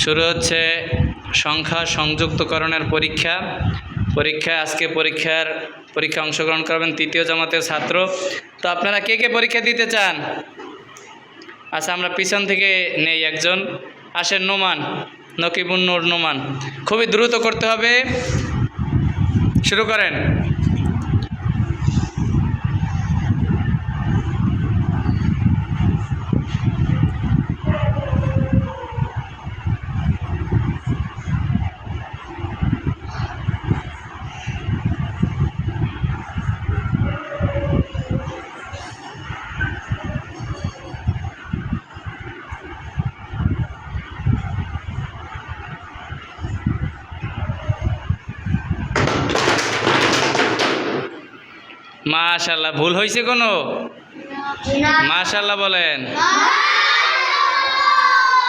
শুরু হচ্ছে সংখ্যা সংযুক্তকরণের পরীক্ষা। পরীক্ষায় আজকে পরীক্ষার পরীক্ষা অংশগ্রহণ করবেন তৃতীয় জামাতের ছাত্র। তো আপনারা কে কে পরীক্ষা দিতে চান? আচ্ছা আমরা পিছন থেকে নেই একজন। আসেন নোমান, নকিবুন নূর নোমান। খুবই দ্রুত করতে হবে। শুরু করেন। মাশাল্লাহ ভুল হয়েছে কোনো? মাশাল্লাহ বলেন।